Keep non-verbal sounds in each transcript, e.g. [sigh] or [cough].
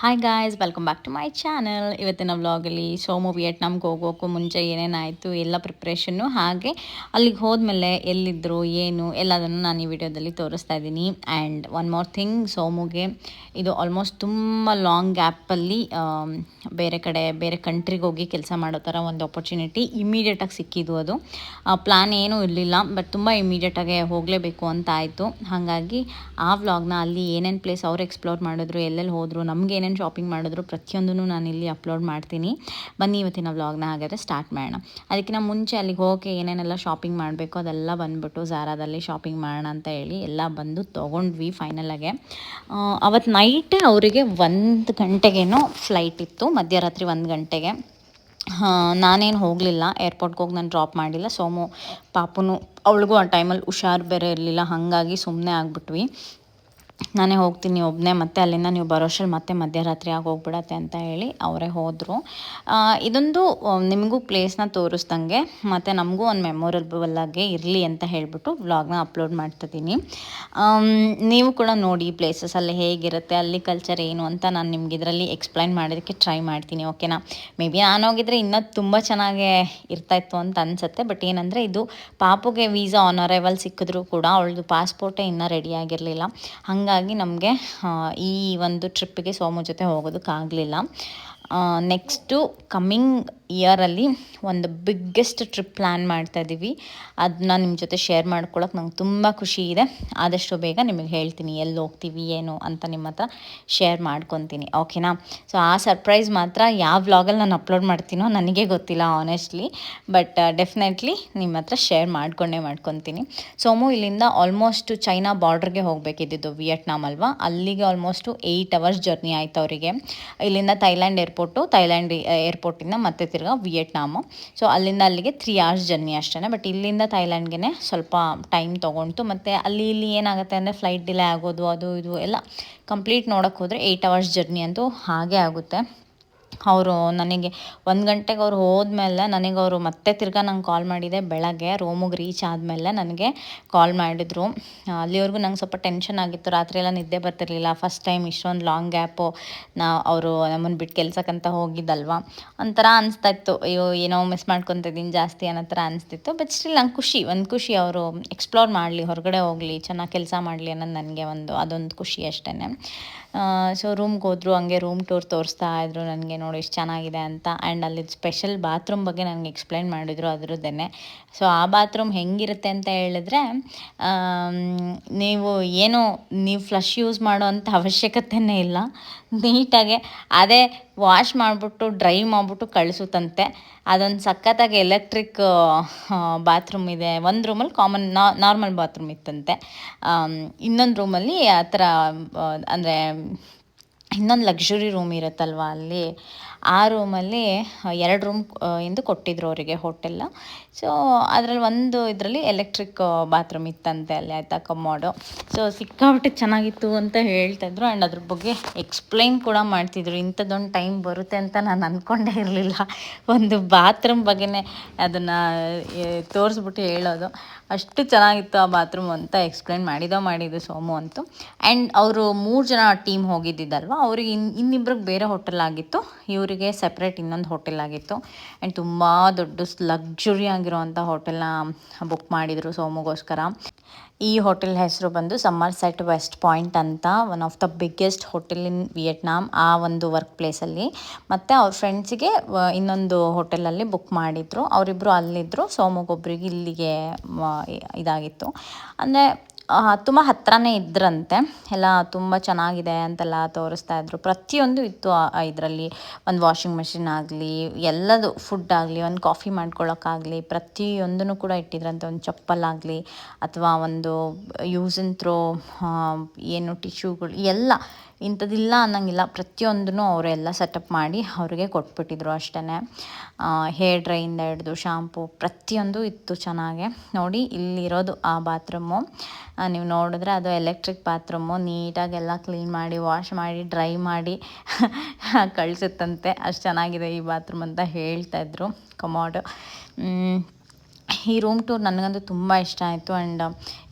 Hi guys welcome back to my channel ಇವತ್ತಿನ ವ್ಲಾಗಲ್ಲಿ ಸೋಮು ವಿಯೆಟ್ನಾಮ್ಗೆ ಹೋಗೋಕ್ಕೂ ಮುಂಚೆ ಏನೇನಾಯಿತು ಎಲ್ಲ ಪ್ರಿಪ್ರೇಷನ್ನು ಹಾಗೆ ಅಲ್ಲಿಗೆ ಹೋದ್ಮೇಲೆ ಎಲ್ಲಿದ್ದರು ಏನು, ಎಲ್ಲದನ್ನು ನಾನು ಈ ವಿಡಿಯೋದಲ್ಲಿ ತೋರಿಸ್ತಾ ಇದ್ದೀನಿ. ಆ್ಯಂಡ್ ಒನ್ ಮೋರ್ ಥಿಂಗ್ ಸೋಮುಗೆ ಇದು ಆಲ್ಮೋಸ್ಟ್ ತುಂಬ ಲಾಂಗ್ ಗ್ಯಾಪಲ್ಲಿ ಬೇರೆ ಕಡೆ, ಬೇರೆ ಕಂಟ್ರಿಗೆ ಹೋಗಿ ಕೆಲಸ ಮಾಡೋ ಥರ ಒಂದು ಆಪರ್ಚುನಿಟಿ ಇಮಿಡಿಯೇಟಾಗಿ ಸಿಕ್ಕಿದ್ದು ಅದು. ಪ್ಲ್ಯಾನ್ ಏನೂ ಇರಲಿಲ್ಲ ಬಟ್ ತುಂಬ ಇಮಿಡಿಯೇಟಾಗೆ ಹೋಗಲೇಬೇಕು ಅಂತ ಆಯಿತು. ಹಾಗಾಗಿ ಆ ವ್ಲಾಗ್ನ ಅಲ್ಲಿ ಏನೇನು ಪ್ಲೇಸ್ ಅವ್ರು ಎಕ್ಸ್ಪ್ಲೋರ್ ಮಾಡಿದ್ರು, ಎಲ್ಲೆಲ್ಲಿ ಹೋದರು, ನಮ್ಗೆ ಏನೇನು ಶಾಪಿಂಗ್ ಮಾಡಿದ್ರು ಪ್ರತಿಯೊಂದನ್ನು ನಾನು ಇಲ್ಲಿ ಅಪ್ಲೋಡ್ ಮಾಡ್ತೀನಿ. ಬನ್ನಿ ಇವತ್ತಿನ ವ್ಲಾಗ್ನ ಹಾಗಾದರೆ ಸ್ಟಾರ್ಟ್ ಮಾಡೋಣ. ಅದಕ್ಕಿಂತ ಮುಂಚೆ ಅಲ್ಲಿಗೆ ಹೋಗಿ ಏನೇನೆಲ್ಲ ಶಾಪಿಂಗ್ ಮಾಡಬೇಕು ಅದೆಲ್ಲ ಬಂದ್ಬಿಟ್ಟು ಝಾರಾದಲ್ಲಿ ಶಾಪಿಂಗ್ ಮಾಡೋಣ ಅಂತ ಹೇಳಿ ಎಲ್ಲ ಬಂದು ತೊಗೊಂಡ್ವಿ ಫೈನಲಾಗೆ ಅವತ್ತು ನೈಟೇ ಅವರಿಗೆ ಒಂದು ಗಂಟೆಗೇನೋ ಫ್ಲೈಟ್ ಇತ್ತು, ಮಧ್ಯರಾತ್ರಿ ಒಂದು ಗಂಟೆಗೆ. ನಾನೇನು ಹೋಗಲಿಲ್ಲ ಏರ್ಪೋರ್ಟ್ಗೆ ಹೋಗಿ ನಾನು ಡ್ರಾಪ್ ಮಾಡಿಲ್ಲ. ಸೋಮು, ಪಾಪುನು, ಅವಳಿಗೂ ಆ ಟೈಮಲ್ಲಿ ಹುಷಾರು ಬೇರೆ ಇರಲಿಲ್ಲ, ಹಾಗಾಗಿ ಸುಮ್ಮನೆ ಆಗ್ಬಿಟ್ವಿ. ನಾನೇ ಹೋಗ್ತೀನಿ ಒಬ್ಬನೇ ಮತ್ತೆ ಅಲ್ಲಿಂದ ನೀವು ಬರೋಷ್ಟರಲ್ಲಿ ಮತ್ತೆ ಮಧ್ಯರಾತ್ರಿ ಆಗಿ ಹೋಗ್ಬಿಡತ್ತೆ ಅಂತ ಹೇಳಿ ಅವರೇ ಹೋದರು. ಇದೊಂದು ನಿಮಗೂ ಪ್ಲೇಸ್ನ ತೋರಿಸ್ದಂಗೆ ಮತ್ತು ನಮಗೂ ಒಂದು ಮೆಮೊರಬಲ್ ಆಗಿ ಇರಲಿ ಅಂತ ಹೇಳಿಬಿಟ್ಟು ವ್ಲಾಗ್ನ ಅಪ್ಲೋಡ್ ಮಾಡ್ತಿದ್ದೀನಿ ನೀವು ಕೂಡ ನೋಡಿ ಪ್ಲೇಸಸ್ ಅಲ್ಲಿ ಹೇಗಿರುತ್ತೆ, ಅಲ್ಲಿ ಕಲ್ಚರ್ ಏನು ಅಂತ ನಾನು ನಿಮ್ಗೆ ಇದರಲ್ಲಿ ಎಕ್ಸ್ಪ್ಲೈನ್ ಮಾಡೋದಕ್ಕೆ ಟ್ರೈ ಮಾಡ್ತೀನಿ ಓಕೆನಾ ಮೇ ಬಿ ನಾನು ಹೋಗಿದ್ರೆ ಇನ್ನೂ ತುಂಬ ಚೆನ್ನಾಗೇ ಇರ್ತಾಯಿತ್ತು ಅಂತ ಅನಿಸುತ್ತೆ ಬಟ್ ಏನಂದರೆ ಇದು ಪಾಪುಗೆ ವೀಸಾ ಆನ್ ಅರೈವಲ್ ಸಿಕ್ಕಿದ್ರು ಕೂಡ ಅವಳದು ಪಾಸ್ಪೋರ್ಟೇ ಇನ್ನೂ ರೆಡಿ ಆಗಿರಲಿಲ್ಲ. ಹಾಗಾಗಿ ನಮಗೆ ಈ ಒಂದು ಟ್ರಿಪ್ಪಿಗೆ ಸೋಮು ಜೊತೆ ಹೋಗೋದಕ್ಕಾಗಲಿಲ್ಲ. ನೆಕ್ಸ್ಟು ಕಮ್ಮಿಂಗ್ ಇಯರಲ್ಲಿ ಒಂದು ಬಿಗ್ಗೆಸ್ಟ್ ಟ್ರಿಪ್ ಪ್ಲ್ಯಾನ್ ಮಾಡ್ತಾ ಇದ್ದೀವಿ ಅದನ್ನ ನಿಮ್ಮ ಜೊತೆ ಶೇರ್ ಮಾಡ್ಕೊಳಕ್ಕೆ ನಂಗೆ ತುಂಬ ಖುಷಿ ಇದೆ. ಆದಷ್ಟು ಬೇಗ ನಿಮಗೆ ಹೇಳ್ತೀನಿ ಎಲ್ಲಿ ಹೋಗ್ತೀವಿ, ಏನು ಅಂತ ನಿಮ್ಮ ಹತ್ರ ಶೇರ್ ಮಾಡ್ಕೊತೀನಿ ಓಕೆನಾ ಸೊ ಆ ಸರ್ಪ್ರೈಸ್ ಮಾತ್ರ ಯಾವ ವ್ಲಾಗಲ್ಲಿ ನಾನು ಅಪ್ಲೋಡ್ ಮಾಡ್ತೀನೋ ನನಗೆ ಗೊತ್ತಿಲ್ಲ ಆನೆಸ್ಟ್ಲಿ ಬಟ್ ಡೆಫಿನೆಟ್ಲಿ ನಿಮ್ಮ ಹತ್ರ ಶೇರ್ ಮಾಡ್ಕೊಂಡೇ ಮಾಡ್ಕೊತೀನಿ. ಸೋಮು, ಇಲ್ಲಿಂದ ಆಲ್ಮೋಸ್ಟ್ ಚೈನಾ ಬಾರ್ಡ್ರಿಗೆ ಹೋಗಬೇಕಿದ್ದು ವಿಯೆಟ್ನಾಮ್ ಅಲ್ವಾ? ಅಲ್ಲಿಗೆ ಆಲ್ಮೋಸ್ಟು ಏಯ್ಟ್ ಅವರ್ಸ್ ಜರ್ನಿ ಆಯಿತು ಅವರಿಗೆ. ಇಲ್ಲಿಂದ ಥೈಲ್ಯಾಂಡ್ ಏರ್ಪೋರ್ಟು ಥೈಲ್ಯಾಂಡ್ ಏರ್ಪೋರ್ಟಿಂದ ಮತ್ತೆ ತಿರ್ಗಾ ವಿಯೆಟ್ನಾಮು ಸೊ ಅಲ್ಲಿಂದ ಅಲ್ಲಿಗೆ ತ್ರೀ ಅವರ್ಸ್ ಜರ್ನಿ ಅಷ್ಟೇ ಬಟ್ ಇಲ್ಲಿಂದ ಥೈಲ್ಯಾಂಡ್ಗೆ ಸ್ವಲ್ಪ ಟೈಮ್ ತೊಗೊಳ್ತು ಮತ್ತು ಅಲ್ಲಿ ಇಲ್ಲಿ ಏನಾಗುತ್ತೆ ಅಂದರೆ ಫ್ಲೈಟ್ ಡಿಲೇ ಆಗೋದು, ಅದು, ಇದು ಎಲ್ಲ ಕಂಪ್ಲೀಟ್ ನೋಡೋಕ್ಕೆ ಹೋದರೆ ಏಯ್ಟ್ ಅವರ್ಸ್ ಜರ್ನಿ ಅಂತೂ ಹಾಗೆ ಆಗುತ್ತೆ. ಅವರು ನನಗೆ ಒಂದು ಗಂಟೆಗೆ ಅವ್ರು ಹೋದ್ಮೇಲೆ ನನಗೆ ಅವರು ಮತ್ತೆ ತಿರ್ಗಾ ನಂಗೆ ಕಾಲ್ ಮಾಡಿದೆ ಬೆಳಗ್ಗೆ ರೂಮಿಗೆ ರೀಚ್ ಆದಮೇಲೆ ನನಗೆ ಕಾಲ್ ಮಾಡಿದರು. ಅಲ್ಲಿವರೆಗೂ ನಂಗೆ ಸ್ವಲ್ಪ ಟೆನ್ಷನ್ ಆಗಿತ್ತು. ರಾತ್ರಿ ಎಲ್ಲ ನಿದ್ದೆ ಬರ್ತಿರಲಿಲ್ಲ. ಫಸ್ಟ್ ಟೈಮ್ ಇಷ್ಟೊಂದು ಲಾಂಗ್ ಗ್ಯಾಪು ನಾ, ಅವರು ನಮ್ಮನ್ನು ಬಿಟ್ಟು ಕೆಲ್ಸಕ್ಕಂತ ಹೋಗಿದ್ದಲ್ವ? ಒಂಥರ ಅನಿಸ್ತಾ ಇತ್ತು. ಅಯ್ಯೋ, ಏನೋ ಮಿಸ್ ಮಾಡ್ಕೊತಿದ್ದೀನಿ ಜಾಸ್ತಿ ಅನ್ನೋ ಥರ ಅನಿಸ್ತಿತ್ತು. ಬಟ್ ಸ್ಟಿಲ್ ನಂಗೆ ಖುಷಿ, ಒಂದು ಖುಷಿ ಅವರು ಎಕ್ಸ್ಪ್ಲೋರ್ ಮಾಡಲಿ, ಹೊರಗಡೆ ಹೋಗಲಿ, ಚೆನ್ನಾಗಿ ಕೆಲಸ ಮಾಡಲಿ ಅನ್ನೋದು ನನಗೆ ಒಂದು, ಅದೊಂದು ಖುಷಿ ಅಷ್ಟೇ ಸೊ ರೂಮ್ಗೆ ಹೋದ್ರು, ಹಂಗೆ ರೂಮ್ ಟೂರ್ ತೋರಿಸ್ತಾ ಇದ್ರು, ನನಗೆ ನೋಡಿ ಎಷ್ಟು ಚೆನ್ನಾಗಿದೆ ಅಂತ. ಆ್ಯಂಡ್ ಅಲ್ಲಿ ಸ್ಪೆಷಲ್ ಬಾತ್ರೂಮ್ ಬಗ್ಗೆ ನನಗೆ ಎಕ್ಸ್ಪ್ಲೈನ್ ಮಾಡಿದರು ಅದರದ್ದೇ ಸೊ ಆ ಬಾತ್ರೂಮ್ ಹೆಂಗಿರುತ್ತೆ ಅಂತ ಹೇಳಿದ್ರೆ ನೀವು ಏನು, ನೀವು ಫ್ಲಶ್ ಯೂಸ್ ಮಾಡೋ ಅಂಥ ಅವಶ್ಯಕತೆಯೇ ಇಲ್ಲ. [laughs] ನೀಟಾಗೆ ಅದೇ ವಾಶ್ ಮಾಡಿಬಿಟ್ಟು, ಡ್ರೈ ಮಾಡಿಬಿಟ್ಟು ಕಳಿಸುತ್ತಂತೆ. ಅದೊಂದು ಸಖತ್ತಾಗಿ ಎಲೆಕ್ಟ್ರಿಕ್ ಬಾತ್ರೂಮ್ ಇದೆ. ಒಂದು ರೂಮಲ್ಲಿ ಕಾಮನ್ ನಾರ್ಮಲ್ ಬಾತ್ರೂಮ್ ಇತ್ತಂತೆ. ಇನ್ನೊಂದು ರೂಮಲ್ಲಿ ಆ ಥರ ಅಂದರೆ, ಇನ್ನೊಂದು ಲಕ್ಸುರಿ ರೂಮ್ ಇರುತ್ತಲ್ವ ಅಲ್ಲಿ. ಆ ರೂಮಲ್ಲಿ ಎರಡು ರೂಮ್ ಎಂದು ಕೊಟ್ಟಿದ್ರು ಅವರಿಗೆ ಹೋಟೆಲ್ಲ ಸೊ ಅದರಲ್ಲಿ ಒಂದು ಇದರಲ್ಲಿ ಎಲೆಕ್ಟ್ರಿಕ್ ಬಾತ್ರೂಮ್ ಇತ್ತಂತೆ, ಅಲ್ಲಿ ಆಯಿತಾ ಕಮ್ಮೋಡು ಸೊ ಸಿಕ್ಕಾಬಿಟ್ಟು ಚೆನ್ನಾಗಿತ್ತು ಅಂತ ಹೇಳ್ತಾಯಿದ್ರು ಆ್ಯಂಡ್ ಅದ್ರ ಬಗ್ಗೆ ಎಕ್ಸ್ಪ್ಲೈನ್ ಕೂಡ ಮಾಡ್ತಿದ್ರು. ಇಂಥದ್ದೊಂದು ಟೈಮ್ ಬರುತ್ತೆ ಅಂತ ನಾನು ಅಂದ್ಕೊಂಡೇ ಇರಲಿಲ್ಲ. ಒಂದು ಬಾತ್ರೂಮ್ ಬಗ್ಗೆನೇ ಅದನ್ನು ತೋರಿಸ್ಬಿಟ್ಟು ಹೇಳೋದು. ಅಷ್ಟು ಚೆನ್ನಾಗಿತ್ತು ಆ ಬಾತ್ರೂಮ್ ಅಂತ ಎಕ್ಸ್ಪ್ಲೈನ್ ಮಾಡಿದೋ, ಮಾಡಿದ್ದು ಸೋಮು ಅಂತೂ. ಆ್ಯಂಡ್ ಅವರು ಮೂರು ಜನ ಟೀಮ್ ಹೋಗಿದ್ದಿದ್ದಲ್ವ? ಅವ್ರಿಗೆ ಇನ್ನು ಇನ್ನಿಬ್ರಿಗೆ ಬೇರೆ ಹೋಟೆಲ್ ಆಗಿತ್ತು. ಇವರಿಗೆ ಸಪ್ರೇಟ್ ಇನ್ನೊಂದು ಹೋಟೆಲ್ ಆಗಿತ್ತು. ಆ್ಯಂಡ್ ತುಂಬ ದೊಡ್ಡ ಲಕ್ಸುರಿ ಆಗಿರೋವಂಥ ಹೋಟೆಲ್ನ ಬುಕ್ ಮಾಡಿದರು ಸೋಮುಗೋಸ್ಕರ. ಈ ಹೋಟೆಲ್ ಹೆಸರು ಬಂದು ಸಮ್ಮರ್ ಸೆಟ್ ವೆಸ್ಟ್ ಪಾಯಿಂಟ್ ಅಂತ one of the biggest hotel in Vietnam ಆ ಒಂದು ವರ್ಕ್ ಪ್ಲೇಸಲ್ಲಿ ಮತ್ತು ಅವ್ರ ಫ್ರೆಂಡ್ಸಿಗೆ ಇನ್ನೊಂದು ಹೋಟೆಲಲ್ಲಿ ಬುಕ್ ಮಾಡಿದರು. ಅವರಿಬ್ಬರು ಅಲ್ಲಿದ್ದರು ಸೋಮಗೊಬ್ಬರಿಗೆ ಇಲ್ಲಿಗೆ ಇದಾಗಿತ್ತು. ಅಂದರೆ ತುಂಬ ಹತ್ತಿರನೇ ಇದ್ರಂತೆ. ಎಲ್ಲ ತುಂಬ ಚೆನ್ನಾಗಿದೆ ಅಂತೆಲ್ಲ ತೋರಿಸ್ತಾ ಇದ್ರು. ಪ್ರತಿಯೊಂದು ಇತ್ತು ಇದರಲ್ಲಿ. ಒಂದು ವಾಷಿಂಗ್ ಮೆಷಿನ್ ಆಗಲಿ, ಎಲ್ಲದು ಫುಡ್ ಆಗಲಿ, ಒಂದು ಕಾಫಿ ಮಾಡ್ಕೊಳ್ಳೋಕ್ಕಾಗಲಿ ಪ್ರತಿಯೊಂದನ್ನು ಕೂಡ ಇಟ್ಟಿದ್ರಂತೆ. ಒಂದು ಚಪ್ಪಲಾಗಲಿ ಅಥವಾ ಒಂದು ಯೂಸ್ ಆ್ಯಂಡ್ ಥ್ರೋ ಏನು ಟಿಶ್ಯೂಗಳು, ಎಲ್ಲ ಇಂಥದ್ದಿಲ್ಲ ಅನ್ನೋಂಗಿಲ್ಲ. ಪ್ರತಿಯೊಂದನ್ನು ಅವರೆಲ್ಲ ಸೆಟಪ್ ಮಾಡಿ ಅವ್ರಿಗೆ ಕೊಟ್ಬಿಟ್ಟಿದ್ರು ಅಷ್ಟೇ ಹೇರ್ ಡ್ರೈಯಿಂದ ಹಿಡ್ದು ಶಾಂಪು ಪ್ರತಿಯೊಂದು ಇತ್ತು ಚೆನ್ನಾಗೆ. ನೋಡಿ, ಇಲ್ಲಿರೋದು ಆ ಬಾತ್ರೂಮು ನೀವು ನೋಡಿದ್ರೆ ಅದು ಎಲೆಕ್ಟ್ರಿಕ್ ಬಾತ್ರೂಮು ನೀಟಾಗೆಲ್ಲ ಕ್ಲೀನ್ ಮಾಡಿ ವಾಶ್ ಮಾಡಿ ಡ್ರೈ ಮಾಡಿ [laughs] ಕಳಿಸುತ್ತಂತೆ. ಅಷ್ಟು ಚೆನ್ನಾಗಿದೆ ಈ ಬಾತ್ರೂಮ್ ಅಂತ ಹೇಳ್ತಾಯಿದ್ರು ಕಮೋಡು ಈ ರೂಮ್ ಟೂರ್ ನನಗಂತೂ ತುಂಬ ಇಷ್ಟ ಆಯಿತು ಆ್ಯಂಡ್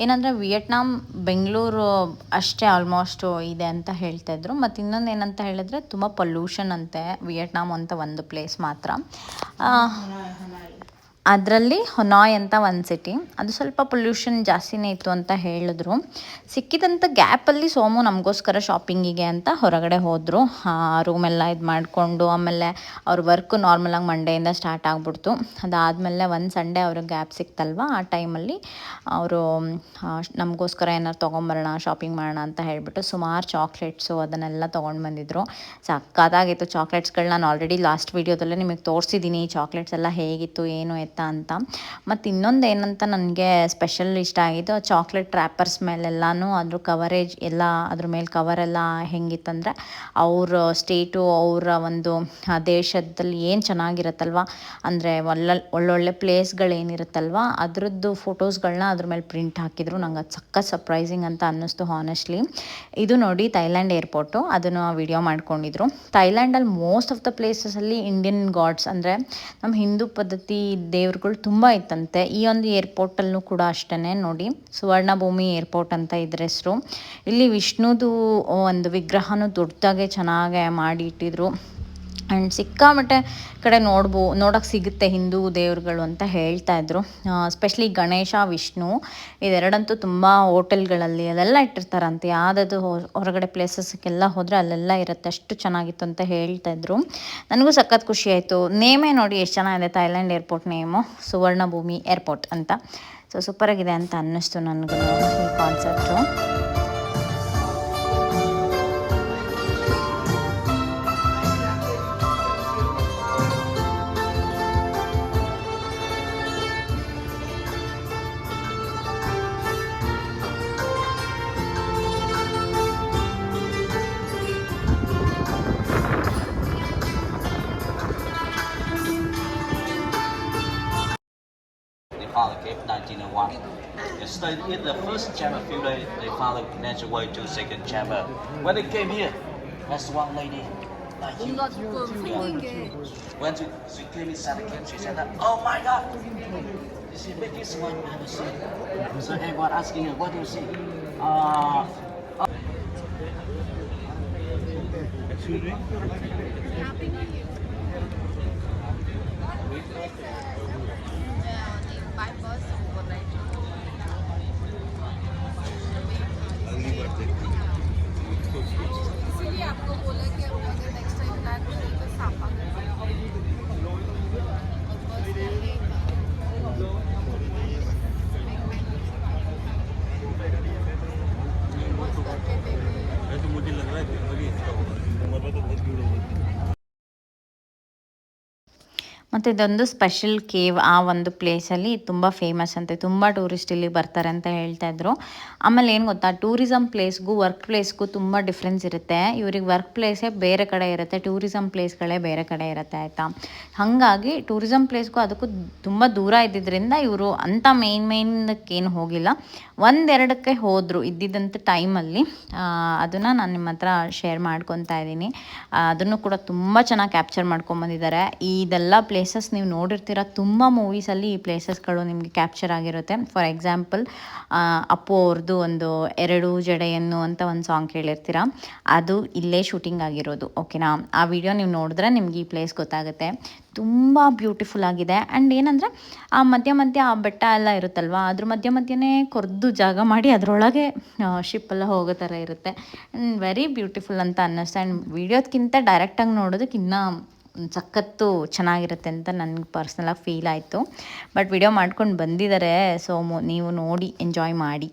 ಏನಂದರೆ ವಿಯೆಟ್ನಾಮ್ ಬೆಂಗಳೂರು ಅಷ್ಟೇ ಆಲ್ಮೋಸ್ಟು ಇದೆ ಅಂತ ಹೇಳ್ತಾಯಿದ್ರು ಮತ್ತು ಇನ್ನೊಂದು ಏನಂತ ಹೇಳಿದ್ರೆ ತುಂಬ ಪೊಲ್ಯೂಷನ್ ಅಂತೆ ವಿಯೆಟ್ನಾಮ್ ಅಂತ ಒಂದು ಪ್ಲೇಸ್ ಮಾತ್ರ. ಅದರಲ್ಲಿ ಹೊನಾಯ್ ಅಂತ ಒಂದು ಸಿಟಿ ಅದು ಸ್ವಲ್ಪ ಪೊಲ್ಯೂಷನ್ ಜಾಸ್ತಿನೇ ಇತ್ತು ಅಂತ ಹೇಳಿದ್ರು. ಸಿಕ್ಕಿದಂಥ ಗ್ಯಾಪಲ್ಲಿ ಸೋಮು ನಮಗೋಸ್ಕರ ಶಾಪಿಂಗಿಗೆ ಅಂತ ಹೊರಗಡೆ ಹೋದರು. ರೂಮೆಲ್ಲ ಇದು ಮಾಡಿಕೊಂಡು ಆಮೇಲೆ ಅವ್ರ ವರ್ಕು ನಾರ್ಮಲಾಗಿ ಮಂಡೆಯಿಂದ ಸ್ಟಾರ್ಟ್ ಆಗಿಬಿಡ್ತು. ಅದಾದಮೇಲೆ ಒಂದು ಸಂಡೇ ಅವ್ರಿಗೆ ಗ್ಯಾಪ್ ಸಿಕ್ತಲ್ವ? ಆ ಟೈಮಲ್ಲಿ ಅವರು ನಮಗೋಸ್ಕರ ಏನಾರು ತೊಗೊಂಬರೋಣ ಶಾಪಿಂಗ್ ಮಾಡೋಣ ಅಂತ ಹೇಳಿಬಿಟ್ಟು ಸುಮಾರು ಚಾಕ್ಲೇಟ್ಸು ಅದನ್ನೆಲ್ಲ ತೊಗೊಂಡು ಬಂದಿದ್ರು. ಸಕ್ಕತ್ತಾಗಿತ್ತು ಚಾಕ್ಲೇಟ್ಸ್ಗಳು ನಾನು ಆಲ್ರೆಡಿ ಲಾಸ್ಟ್ ವೀಡಿಯೋದಲ್ಲೇ ನಿಮಗೆ ತೋರಿಸಿದ್ದೀನಿ ಚಾಕ್ಲೇಟ್ಸ್ ಎಲ್ಲ ಹೇಗಿತ್ತು, ಏನು ಎತ್ತ ಅಂತ ಮತ್ತು ಇನ್ನೊಂದು ಏನಂತ ನನಗೆ ಸ್ಪೆಷಲ್ ಇಷ್ಟ ಆಗಿದ್ದು ಚಾಕ್ಲೇಟ್ ರ್ಯಾಪರ್ಸ್ ಮೇಲೆಲ್ಲನೂ ಅದ್ರ ಕವರೇಜ್ ಎಲ್ಲ, ಅದ್ರ ಮೇಲೆ ಕವರೆಲ್ಲ ಹೆಂಗಿತ್ತಂದರೆ ಅವ್ರ ಸ್ಟೇಟು ಅವರ ಒಂದು ದೇಶದಲ್ಲಿ ಏನು ಚೆನ್ನಾಗಿರುತ್ತಲ್ವ? ಅಂದರೆ ಒಳ್ಳೆ, ಒಳ್ಳೊಳ್ಳೆ ಪ್ಲೇಸ್ಗಳೇನಿರುತ್ತಲ್ವ ಅದರದ್ದು ಫೋಟೋಸ್ಗಳನ್ನ ಅದ್ರ ಮೇಲೆ ಪ್ರಿಂಟ್ ಹಾಕಿದ್ರು. ನಂಗೆ ಅದು ಸಕ್ಕ ಸರ್ಪ್ರೈಸಿಂಗ್ ಅಂತ ಅನ್ನಿಸ್ತು ಹಾನೆಸ್ಟ್ಲಿ ಇದು ನೋಡಿ ಥೈಲ್ಯಾಂಡ್ ಏರ್ಪೋರ್ಟು ಅದನ್ನು ವಿಡಿಯೋ ಮಾಡ್ಕೊಂಡಿದ್ರು. ಥೈಲ್ಯಾಂಡಲ್ಲಿ ಮೋಸ್ಟ್ ಆಫ್ ದ ಪ್ಲೇಸಸಲ್ಲಿ ಇಂಡಿಯನ್ ಗಾಡ್ಸ್ ಅಂದರೆ ನಮ್ಮ ಹಿಂದೂ ಪದ್ಧತಿ ದೇವ್ರುಗಳು ತುಂಬ ಇತ್ತಂತೆ ಈ ಒಂದು ಏರ್ಪೋರ್ಟಲ್ಲೂ ಕೂಡ ಅಷ್ಟೇ ನೋಡಿ. ಸುವರ್ಣಭೂಮಿ ಏರ್ಪೋರ್ಟ್ ಅಂತ ಇದ್ರ ಹೆಸರು. ಇಲ್ಲಿ ವಿಷ್ಣುದು ಒಂದು ವಿಗ್ರಹನೂ ದೊಡ್ಡದಾಗೆ ಚೆನ್ನಾಗೆ ಮಾಡಿ ಇಟ್ಟಿದ್ರು. ಆ್ಯಂಡ್ ಸಿಕ್ಕಾಮಟ್ಟೆ ಕಡೆ ನೋಡ್ಬೋ ನೋಡೋಕ್ಕೆ ಸಿಗುತ್ತೆ ಹಿಂದೂ ದೇವ್ರುಗಳು ಅಂತ ಹೇಳ್ತಾ ಇದ್ರು. ಸ್ಪೆಷಲಿ ಗಣೇಶ, ವಿಷ್ಣು, ಇದೆರಡಂತೂ ತುಂಬ ಹೋಟೆಲ್ಗಳಲ್ಲಿ ಅದೆಲ್ಲ ಇಟ್ಟಿರ್ತಾರಂತೆ. ಯಾವುದಾದ್ರು ಹೊರಗಡೆ ಪ್ಲೇಸಸ್ಗೆಲ್ಲ ಹೋದರೆ ಅಲ್ಲೆಲ್ಲ ಇರುತ್ತೆ, ಅಷ್ಟು ಚೆನ್ನಾಗಿತ್ತು ಅಂತ ಹೇಳ್ತಾ ಇದ್ರು. ನನಗೂ ಸಖತ್ ಖುಷಿ ಆಯಿತು. ನೇಮೇ ನೋಡಿ ಎಷ್ಟು ಚೆನ್ನಾಗಿದೆ Thailand airport name, Suvarnabhumi airport ಅಂತ. ಸೊ ಸೂಪರಾಗಿದೆ ಅಂತ ಅನ್ನಿಸ್ತು ನನಗೂ ಈ concept in the first chamber few days they found a natural way to second chamber. When they came here, that's one lady. Like you, when she, she came inside the camp, she said that, oh my god, this is biggest one I've seen. So everyone asking her, what do you see? Uh, uh, сильно, знаете, повесить кого-то. ಮತ್ತು ಇದೊಂದು special cave ಆ ಒಂದು ಪ್ಲೇಸಲ್ಲಿ ತುಂಬ famous ಅಂತೆ. ತುಂಬ tourist ಇಲ್ಲಿ ಬರ್ತಾರೆ ಅಂತ ಹೇಳ್ತಾ ಇದ್ರು. ಆಮೇಲೆ ಏನು ಗೊತ್ತಾ ಟೂರಿಸಮ್ ಪ್ಲೇಸ್ಗೂ ವರ್ಕ್ ಪ್ಲೇಸ್ಗೂ ತುಂಬ ಡಿಫ್ರೆನ್ಸ್ ಇರುತ್ತೆ. ಇವ್ರಿಗೆ ವರ್ಕ್ ಪ್ಲೇಸೇ ಬೇರೆ ಕಡೆ ಇರುತ್ತೆ ಟೂರಿಸಮ್ ಪ್ಲೇಸ್ಗಳೇ ಬೇರೆ ಕಡೆ ಇರುತ್ತೆ ಆಯಿತಾ? ಹಾಗಾಗಿ ಟೂರಿಸಮ್ ಪ್ಲೇಸ್ಗೂ ಅದಕ್ಕೂ ತುಂಬ ದೂರ ಇದ್ದಿದ್ದರಿಂದ ಇವರು ಅಂಥ ಮೇನ್ ಏನು ಹೋಗಿಲ್ಲ. ಒಂದೆರಡಕ್ಕೆ ಹೋದರು ಇದ್ದಿದ್ದಂಥ ಟೈಮಲ್ಲಿ ಅದನ್ನು ನಾನು ನಿಮ್ಮ ಹತ್ರ ಶೇರ್ ಮಾಡ್ಕೊತಾ ಇದ್ದೀನಿ. ಅದನ್ನು ಕೂಡ ತುಂಬ ಚೆನ್ನಾಗಿ ಕ್ಯಾಪ್ಚರ್ ಮಾಡ್ಕೊಂಬಂದಿದ್ದಾರೆ. ಇದೆಲ್ಲ ಪ್ಲೇಸಸ್ ನೀವು ನೋಡಿರ್ತೀರ, ತುಂಬ ಮೂವೀಸಲ್ಲಿ ಈ ಪ್ಲೇಸಸ್ಗಳು ನಿಮಗೆ ಕ್ಯಾಪ್ಚರ್ ಆಗಿರುತ್ತೆ. ಫಾರ್ ಎಕ್ಸಾಂಪಲ್ ಅಪ್ಪು ಅವ್ರದ್ದು ಒಂದು ಎರಡು ಜಡೆಯನ್ನು ಅಂತ ಒಂದು ಸಾಂಗ್ ಕೇಳಿರ್ತೀರ, ಅದು ಇಲ್ಲೇ ಶೂಟಿಂಗ್ ಆಗಿರೋದು ಓಕೆನಾ ಆ ವಿಡಿಯೋ ನೀವು ನೋಡಿದ್ರೆ ನಿಮ್ಗೆ ಈ ಪ್ಲೇಸ್ ಗೊತ್ತಾಗುತ್ತೆ. ತುಂಬ ಬ್ಯೂಟಿಫುಲ್ ಆಗಿದೆ. ಆ್ಯಂಡ್ ಏನಂದರೆ, ಆ ಮಧ್ಯ ಮಧ್ಯ ಆ ಬೆಟ್ಟ ಎಲ್ಲ ಇರುತ್ತಲ್ವ, ಅದ್ರ ಮಧ್ಯ ಮಧ್ಯನೇ ಕೊರ್ದು ಜಾಗ ಮಾಡಿ ಅದರೊಳಗೆ ಶಿಪ್ಪೆಲ್ಲ ಹೋಗೋ ಥರ ಇರುತ್ತೆ. ಆ್ಯಂಡ್ ವೆರಿ ಬ್ಯೂಟಿಫುಲ್ ಅಂತ ಅನ್ನಿಸ್ತು ಆ್ಯಂಡ್ ವೀಡಿಯೋದಕ್ಕಿಂತ ಡೈರೆಕ್ಟಾಗಿ ನೋಡೋದಕ್ಕೆ ಇನ್ನೂ ಸಖತ್ತು ಚೆನ್ನಾಗಿರುತ್ತೆ ಅಂತ ನನಗೆ ಪರ್ಸ್ನಲಾಗಿ ಫೀಲ್ ಆಯಿತು. ಬಟ್ ವಿಡಿಯೋ ಮಾಡ್ಕೊಂಡು ಬಂದಿದ್ದಾರೆ ಸೊ ನೀವು ನೋಡಿ ಎಂಜಾಯ್ ಮಾಡಿ.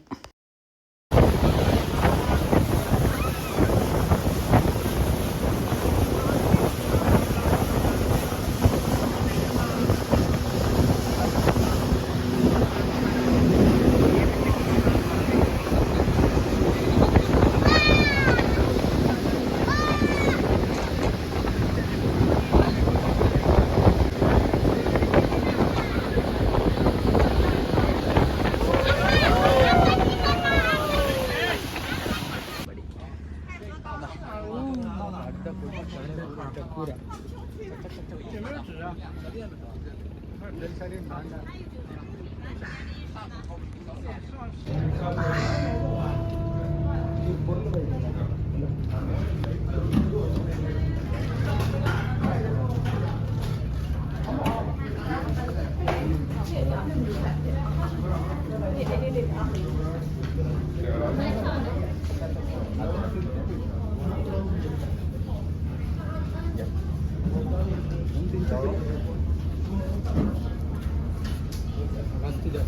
ಆ,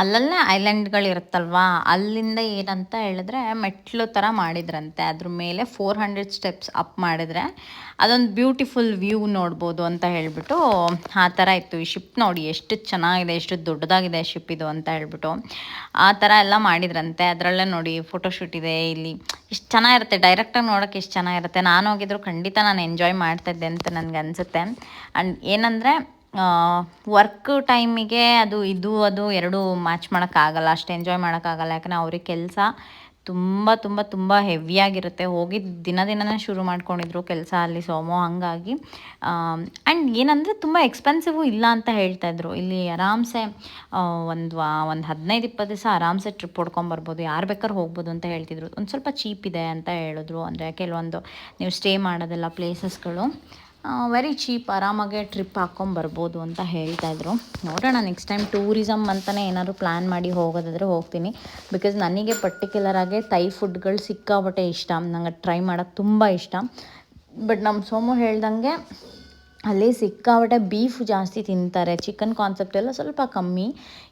ಅಲ್ಲಲ್ಲೇ ಐಲ್ಯಾಂಡ್ಗಳಿರುತ್ತಲ್ವಾ ಅಲ್ಲಿಂದ ಏನಂತ ಹೇಳಿದ್ರೆ ಮೆಟ್ಲು ಥರ ಮಾಡಿದ್ರಂತೆ. ಅದ್ರ ಮೇಲೆ ಫೋರ್ ಹಂಡ್ರೆಡ್ ಸ್ಟೆಪ್ಸ್ ಅಪ್ ಮಾಡಿದ್ರೆ ಅದೊಂದು ಬ್ಯೂಟಿಫುಲ್ ವ್ಯೂ ನೋಡ್ಬೋದು ಅಂತ ಹೇಳಿಬಿಟ್ಟು ಆ ಥರ ಇತ್ತು. ಈ ಶಿಪ್ ನೋಡಿ ಎಷ್ಟು ಚೆನ್ನಾಗಿದೆ, ಎಷ್ಟು ದೊಡ್ಡದಾಗಿದೆ ಶಿಪ್ ಇದು ಅಂತ ಹೇಳ್ಬಿಟ್ಟು ಆ ಥರ ಎಲ್ಲ ಮಾಡಿದ್ರಂತೆ. ಅದರಲ್ಲೇ ನೋಡಿ ಫೋಟೋಶೂಟ್ ಇದೆ ಇಲ್ಲಿ. ಇಷ್ಟು ಚೆನ್ನಾಗಿರುತ್ತೆ. ಡೈರೆಕ್ಟಾಗಿ ನೋಡೋಕೆ ಎಷ್ಟು ಚೆನ್ನಾಗಿರುತ್ತೆ. ನಾನು ಹೋಗಿದ್ರು ಖಂಡಿತ ನಾನು ಎಂಜಾಯ್ ಮಾಡ್ತಾಯಿದ್ದೆ ಅಂತ ನನಗೆ ಅನಿಸುತ್ತೆ. ಆ್ಯಂಡ್ ಏನಂದರೆ ವರ್ಕ್ ಟೈಮಿಗೆ ಅದು ಇದು ಅದು ಎರಡು ಮ್ಯಾಚ್ ಮಾಡೋಕ್ಕಾಗಲ್ಲ, ಅಷ್ಟು ಎಂಜಾಯ್ ಮಾಡೋಕ್ಕಾಗಲ್ಲ. ಯಾಕಂದರೆ ಅವ್ರಿಗೆ ಕೆಲಸ ತುಂಬ ತುಂಬ ತುಂಬ ಹೆವಿಯಾಗಿರುತ್ತೆ ಹೋಗಿ ದಿನ ದಿನನೇ ಶುರು ಮಾಡ್ಕೊಂಡಿದ್ರು ಕೆಲಸ ಅಲ್ಲಿ ಸೋಮೋ ಹಾಗಾಗಿ. ಆ್ಯಂಡ್ ಏನಂದರೆ ತುಂಬ ಎಕ್ಸ್ಪೆನ್ಸಿವು ಇಲ್ಲ ಅಂತ ಹೇಳ್ತಾಯಿದ್ರು ಇಲ್ಲಿ ಆರಾಮ್ಸೆ ಒಂದು ಒಂದು ಹದಿನೈದು, ಇಪ್ಪತ್ತು ದಿವಸ ಆರಾಮ್ಸೆ ಟ್ರಿಪ್ ಹೊಡ್ಕೊಂಬರ್ಬೋದು. ಯಾರು ಬೇಕಾದ್ರೂ ಹೋಗ್ಬೋದು ಅಂತ ಹೇಳ್ತಿದ್ರು. ಒಂದು ಸ್ವಲ್ಪ ಚೀಪ್ ಇದೆ ಅಂತ ಹೇಳಿದ್ರು. ಅಂದರೆ ಕೆಲವೊಂದು ನೀವು ಸ್ಟೇ ಮಾಡೋದೆಲ್ಲ ಪ್ಲೇಸಸ್ಗಳು ವೆರಿ ಚೀಪ್ ಆರಾಮಾಗೆ ಟ್ರಿಪ್ ಹಾಕ್ಕೊಂಬರ್ಬೋದು ಅಂತ ಹೇಳ್ತಾಯಿದ್ರು ನೋಡೋಣ ನೆಕ್ಸ್ಟ್ ಟೈಮ್ ಟೂರಿಸಮ್ ಅಂತಲೇ ಏನಾದ್ರು ಪ್ಲ್ಯಾನ್ ಮಾಡಿ ಹೋಗೋದಾದರೆ ಹೋಗ್ತೀನಿ. ಬಿಕಾಸ್ ನನಗೆ ಪರ್ಟಿಕ್ಯುಲರಾಗೆ ತೈ ಫುಡ್ಗಳು ಸಿಕ್ಕಾಪಟ್ಟೆ ಇಷ್ಟ. ನಂಗೆ ಟ್ರೈ ಮಾಡೋಕ್ಕೆ ತುಂಬ ಇಷ್ಟ. ಬಟ್ ನಮ್ಮ ಸೋಮು ಹೇಳ್ದಂಗೆ ಅಲ್ಲಿ ಸಿಕ್ಕಾಪಟ್ಟೆ ಬೀಫ್ ಜಾಸ್ತಿ ತಿಂತಾರೆ. ಚಿಕನ್ ಕಾನ್ಸೆಪ್ಟ್ ಎಲ್ಲ ಸ್ವಲ್ಪ ಕಮ್ಮಿ.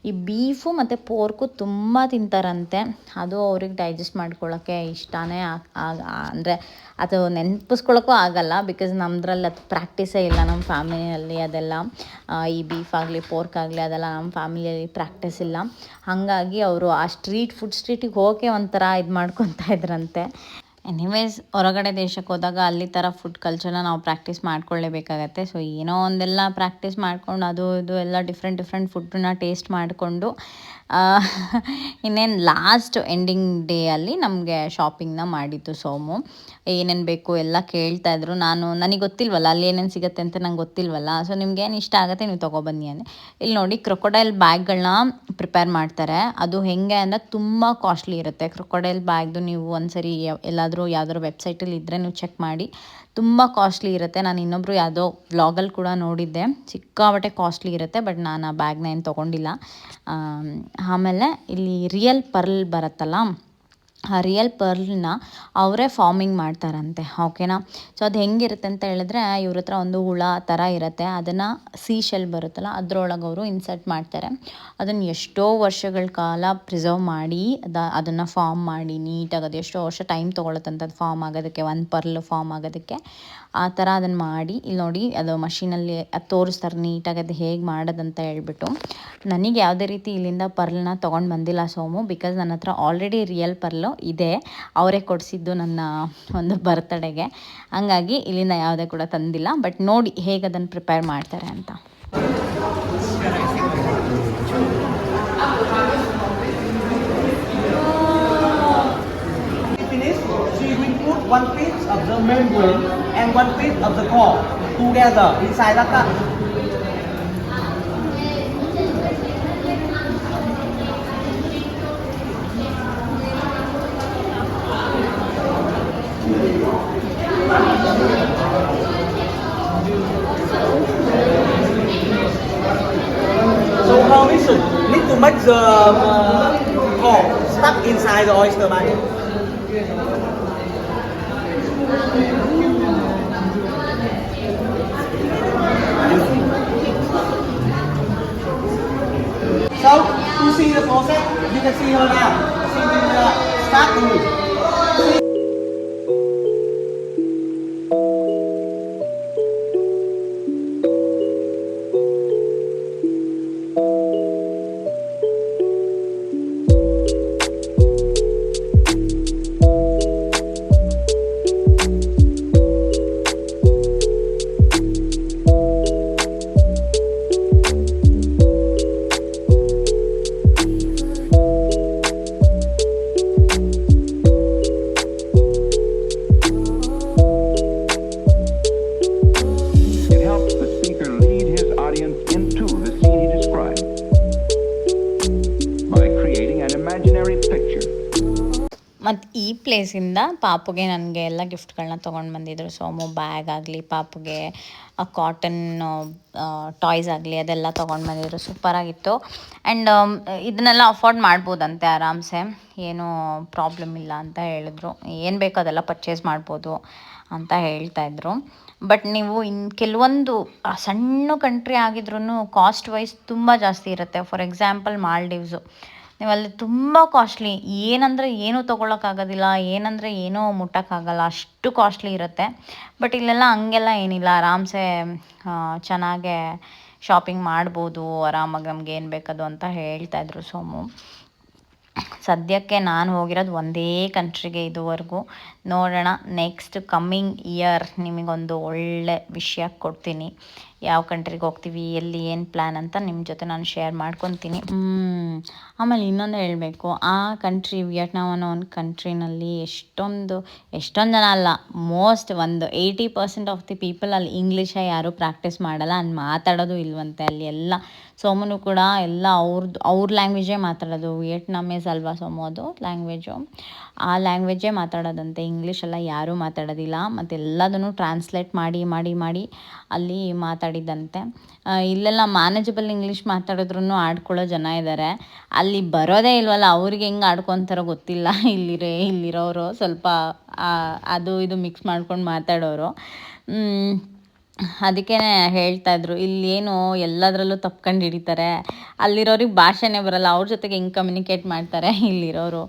ಈ ಬೀಫು ಮತ್ತು ಪೋರ್ಕು ತುಂಬ ತಿಂತಾರಂತೆ. ಅದು ಅವ್ರಿಗೆ ಡೈಜೆಸ್ಟ್ ಮಾಡ್ಕೊಳ್ಳೋಕ್ಕೆ ಇಷ್ಟನೇ ಅಂದರೆ ಅದು ನೆನಪಿಸ್ಕೊಳ್ಳೋಕ್ಕೂ ಆಗಲ್ಲ ಬಿಕಾಸ್ ನಮ್ಮದ್ರಲ್ಲಿ ಅದು ಪ್ರಾಕ್ಟೀಸೇ ಇಲ್ಲ ನಮ್ಮ ಫ್ಯಾಮಿಲಿಯಲ್ಲಿ ಅದೆಲ್ಲ. ಈ ಬೀಫ್ ಆಗಲಿ ಪೋರ್ಕ್ ಆಗಲಿ ಅದೆಲ್ಲ ನಮ್ಮ ಫ್ಯಾಮಿಲಿಯಲ್ಲಿ ಪ್ರಾಕ್ಟೀಸ್ ಇಲ್ಲ. ಹಾಗಾಗಿ ಅವರು ಆ ಸ್ಟ್ರೀಟ್ ಫುಡ್ ಸ್ಟ್ರೀಟಿಗೆ ಹೋಗೋಕ್ಕೆ ಒಂಥರ ಇದು ಮಾಡ್ಕೊತಾ ಇದ್ರಂತೆ. ಎನಿವೇಸ್ ಹೊರಗಡೆ ದೇಶಕ್ಕೆ ಹೋದಾಗ ಅಲ್ಲಿ ಥರ ಫುಡ್ ಕಲ್ಚರ್ನ ನಾವು ಪ್ರಾಕ್ಟೀಸ್ ಮಾಡ್ಕೊಳ್ಳೇಬೇಕಾಗತ್ತೆ. ಸೊ ಏನೋ ಒಂದೆಲ್ಲ ಪ್ರಾಕ್ಟೀಸ್ ಮಾಡ್ಕೊಂಡು ಅದು ಇದು ಎಲ್ಲ ಡಿಫ್ರೆಂಟ್ ಡಿಫ್ರೆಂಟ್ ಫುಡ್ಡನ್ನ ಟೇಸ್ಟ್ ಮಾಡಿಕೊಂಡು ಇನ್ನೇನು ಲಾಸ್ಟ್ ಎಂಡಿಂಗ್ ಡೇ ಅಲ್ಲಿ ನಮಗೆ ಶಾಪಿಂಗ್ನ ಮಾಡಿದ್ದು ಸೋಮು. ಏನೇನು ಬೇಕು ಎಲ್ಲ ಕೇಳ್ತಾ ಇದ್ರು. ನಾನು, ನನಗೆ ಗೊತ್ತಿಲ್ವಲ್ಲ, ಅಲ್ಲಿ ಏನೇನು ಸಿಗುತ್ತೆ ಅಂತ ನಂಗೆ ಗೊತ್ತಿಲ್ವಲ್ಲ. ಸೊ ನಿಮ್ಗೆ ಏನು ಇಷ್ಟ ಆಗುತ್ತೆ ನೀವು ತೊಗೊಬನ್ನಿ ಅಂದರೆ ಇಲ್ಲಿ ನೋಡಿ ಕ್ರೊಕೊಡೈಲ್ ಬ್ಯಾಗ್ಗಳನ್ನ ಪ್ರಿಪೇರ್ ಮಾಡ್ತಾರೆ. ಅದು ಹೆಂಗೆ ಅಂದರೆ ತುಂಬ ಕಾಸ್ಟ್ಲಿ ಇರುತ್ತೆ. ಕ್ರೊಕೊಡೈಲ್ ಬ್ಯಾಗ್ದು ನೀವು ಒಂದ್ಸರಿ ಸರಿ ಎಲ್ಲಾದರೂ ಯಾವ್ದಾದ್ರು ವೆಬ್ಸೈಟಲ್ಲಿ ಇದ್ದರೆ ನೀವು ಚೆಕ್ ಮಾಡಿ. ತುಂಬ ಕಾಸ್ಟ್ಲಿ ಇರುತ್ತೆ. ನಾನು ಇನ್ನೊಬ್ಬರು ಯಾವುದೋ ವ್ಲಾಗಲ್ಲಿ ಕೂಡ ನೋಡಿದ್ದೆ. ಸಿಕ್ಕಾಪಟ್ಟೆ ಕಾಸ್ಟ್ಲಿ ಇರುತ್ತೆ ಬಟ್ ನಾನು ಆ ಬ್ಯಾಗ್ನ ಏನು ತೊಗೊಂಡಿಲ್ಲ. ಆಮ್, ಆಮೇಲೆ ಇಲ್ಲಿ ರಿಯಲ್ ಪರ್ಲ್ ಬರುತ್ತಲ್ಲ? ಆ ರಿಯಲ್ ಪರ್ಲ್ನ ಅವರೇ ಫಾರ್ಮಿಂಗ್ ಮಾಡ್ತಾರಂತೆ ಓಕೆನಾ ಸೊ ಅದು ಹೆಂಗಿರುತ್ತೆ ಅಂತ ಹೇಳಿದ್ರೆ, ಇವ್ರ ಹತ್ರ ಒಂದು ಹುಳ ಥರ ಇರುತ್ತೆ, ಅದನ್ನು ಸೀ ಶೆಲ್ ಬರುತ್ತಲ್ಲ, ಅದರೊಳಗೆ ಅವರು ಇನ್ಸರ್ಟ್ ಮಾಡ್ತಾರೆ. ಅದನ್ನು ಎಷ್ಟೋ ವರ್ಷಗಳ ಕಾಲ ಪ್ರಿಸರ್ವ್ ಮಾಡಿ, ಅದ, ಅದನ್ನು ಫಾರ್ಮ್ ಮಾಡಿ, ನೀಟಾಗಿ ಅದು ಎಷ್ಟೋ ವರ್ಷ ಟೈಮ್ ತೊಗೊಳತ್ತಂತ ಅದು ಫಾರ್ಮ್ ಆಗೋದಕ್ಕೆ, ಒಂದು ಪರ್ಲ್ ಫಾರ್ಮ್ ಆಗೋದಕ್ಕೆ. ಆ ಥರ ಅದನ್ನು ಮಾಡಿ ಇಲ್ಲಿ ನೋಡಿ ಅದು ಮಷೀನಲ್ಲಿ ಅದು ತೋರಿಸ್ತಾರೆ ನೀಟಾಗಿ ಅದು ಹೇಗೆ ಮಾಡೋದಂತ ಹೇಳ್ಬಿಟ್ಟು. ನನಗೆ ಯಾವುದೇ ರೀತಿ ಇಲ್ಲಿಂದ ಪರ್ಲ್ನ ತೊಗೊಂಡು ಬಂದಿಲ್ಲ ಸೋಮು ಬಿಕಾಸ್ ನನ್ನ ಹತ್ರ ಆಲ್ರೆಡಿ ರಿಯಲ್ ಪರ್ಲು ಇದೆ. ಅವರೇ ಕೊಡಿಸಿದ್ದು ನನ್ನ ಒಂದು ಬರ್ತಡೆಗೆ. ಹಂಗಾಗಿ ಇಲ್ಲಿಂದ ಯಾವುದೇ ಕೂಡ ತಂದಿಲ್ಲ ಬಟ್ ನೋಡಿ ಹೇಗೆ ಅದನ್ನು ಪ್ರಿಪೇರ್ ಮಾಡ್ತಾರೆ ಅಂತ. One piece. The membrane and one piece of the core together inside the cup. So her mission need to make the uh, core stuck inside the oyster body. So, to see the process, you can see her now. Will uh, start ಪ್ಲೇಸಿಂದ ಪಾಪುಗೆ ನನಗೆ ಎಲ್ಲ ಗಿಫ್ಟ್ಗಳನ್ನ ತೊಗೊಂಡು ಬಂದಿದ್ರು. Somu bag ಆಗಲಿ, ಪಾಪುಗೆ cotton toys ಆಗಲಿ, ಅದೆಲ್ಲ ತೊಗೊಂಡು ಬಂದಿದ್ರು. ಸೂಪರಾಗಿತ್ತು. ಆ್ಯಂಡ್ ಇದನ್ನೆಲ್ಲ ಅಫೋರ್ಡ್ ಮಾಡ್ಬೋದಂತೆ ಆರಾಮ್ಸೆ. ಏನೂ ಪ್ರಾಬ್ಲಮ್ ಇಲ್ಲ ಅಂತ ಹೇಳಿದ್ರು. ಏನು ಬೇಕೋ ಅದೆಲ್ಲ ಪರ್ಚೇಸ್ ಮಾಡ್ಬೋದು ಅಂತ ಹೇಳ್ತಾ ಇದ್ರು. ಬಟ್ ನೀವು ಇನ್ ಕೆಲವೊಂದು ಸಣ್ಣ ಕಂಟ್ರಿ ಆಗಿದ್ರೂ ಕಾಸ್ಟ್ ವೈಸ್ ತುಂಬ ಜಾಸ್ತಿ ಇರುತ್ತೆ. For example, Maldives. ನೀವು ಅಲ್ಲಿ ತುಂಬ ಕಾಸ್ಟ್ಲಿ ಏನಂದರೆ ಏನೂ ತೊಗೊಳಕ್ಕಾಗೋದಿಲ್ಲ, ಏನಂದರೆ ಏನೂ ಮುಟ್ಟೋಕ್ಕಾಗಲ್ಲ. ಅಷ್ಟು ಕಾಸ್ಟ್ಲಿ ಇರುತ್ತೆ. ಬಟ್ ಇಲ್ಲೆಲ್ಲ ಹಂಗೆಲ್ಲ ಏನಿಲ್ಲ. ಆರಾಮ್ಸೆ ಚೆನ್ನಾಗೇ ಶಾಪಿಂಗ್ ಮಾಡ್ಬೋದು. ಆರಾಮಾಗಿ ನಮ್ಗೆ ಏನು ಬೇಕದು ಅಂತ ಹೇಳ್ತಾ ಇದ್ರು ಸೋಮು. ಸದ್ಯಕ್ಕೆ ನಾನು ಹೋಗಿರೋದು ಒಂದೇ ಕಂಟ್ರಿಗೆ ಇದುವರೆಗೂ. ನೋಡೋಣ ನೆಕ್ಸ್ಟ್ ಕಮ್ಮಿಂಗ್ ಇಯರ್ ನಿಮಗೊಂದು ಒಳ್ಳೆ ವಿಷಯ ಕೊಡ್ತೀನಿ. ಯಾವ ಕಂಟ್ರಿಗೆ ಹೋಗ್ತೀವಿ, ಎಲ್ಲಿ ಏನು ಪ್ಲ್ಯಾನ್ ಅಂತ ನಿಮ್ಮ ಜೊತೆ ನಾನು ಶೇರ್ ಮಾಡ್ಕೊತೀನಿ. ಆಮೇಲೆ ಇನ್ನೊಂದು ಹೇಳಬೇಕು, ಆ ಕಂಟ್ರಿ ವಿಯಟ್ನಾಮ್ ಅನ್ನೋ ಒಂದು ಕಂಟ್ರಿನಲ್ಲಿ ಎಷ್ಟೊಂದು ಎಷ್ಟೊಂದು ಜನ ಅಲ್ಲ ಮೋಸ್ಟ್ ಒಂದು eighty percent of the people ಅಲ್ಲಿ ಇಂಗ್ಲೀಷೇ ಯಾರೂ ಪ್ರಾಕ್ಟೀಸ್ ಮಾಡಲ್ಲ ಅಲ್ಲಿ ಮಾತಾಡೋದು ಇಲ್ವಂತೆ ಅಲ್ಲಿ ಎಲ್ಲ ಸೋಮನು ಕೂಡ ಎಲ್ಲ ಅವ್ರದ್ದು ಅವ್ರ ಲ್ಯಾಂಗ್ವೇಜೇ ಮಾತಾಡೋದು. ವಿಯೆಟ್ನಾಮೀಸ್ ಅಲ್ವಾ ಸೋಮು ಅದು ಲ್ಯಾಂಗ್ವೇಜು ಆ ಲ್ಯಾಂಗ್ವೇಜೇ ಮಾತಾಡೋದಂತೆ. ಇಂಗ್ಲೀಷ್ ಎಲ್ಲ ಯಾರೂ ಮಾತಾಡೋದಿಲ್ಲ. ಮತ್ತು ಎಲ್ಲದನ್ನು ಟ್ರಾನ್ಸ್ಲೇಟ್ ಮಾಡಿ ಮಾಡಿ ಮಾಡಿ ಅಲ್ಲಿ ಮಾತಾಡಿದ್ದಂತೆ ಆ, ಇಲ್ಲೆಲ್ಲ ಮ್ಯಾನೇಜಬಲ್ ಇಂಗ್ಲೀಷ್ ಮಾತಾಡಿದ್ರೂ ಆಡ್ಕೊಳ್ಳೋ ಜನ ಇದ್ದಾರೆ ಅಲ್ಲಿ ಬರೋದೇ ಇಲ್ವಲ್ಲ? ಅವ್ರಿಗೆ ಹೆಂಗೆ ಆಡ್ಕೊತಾರೋ ಗೊತ್ತಿಲ್ಲ. ಇಲ್ಲಿರೇ ಇಲ್ಲಿರೋರು ಸ್ವಲ್ಪ ಅದು ಇದು ಮಿಕ್ಸ್ ಮಾಡ್ಕೊಂಡು ಮಾತಾಡೋರು. ಅದಕ್ಕೆ ಹೇಳ್ತಾ ಇದ್ರು, ಇಲ್ಲೇನು ಎಲ್ಲದರಲ್ಲೂ ತಪ್ಕೊಂಡು ಹಿಡಿತಾರೆ. ಅಲ್ಲಿರೋರಿಗೆ ಭಾಷೆನೇ ಬರಲ್ಲ, ಅವ್ರ ಜೊತೆಗೆ ಹೆಂಗೆ ಕಮ್ಯುನಿಕೇಟ್ ಮಾಡ್ತಾರೆ ಇಲ್ಲಿರೋರು.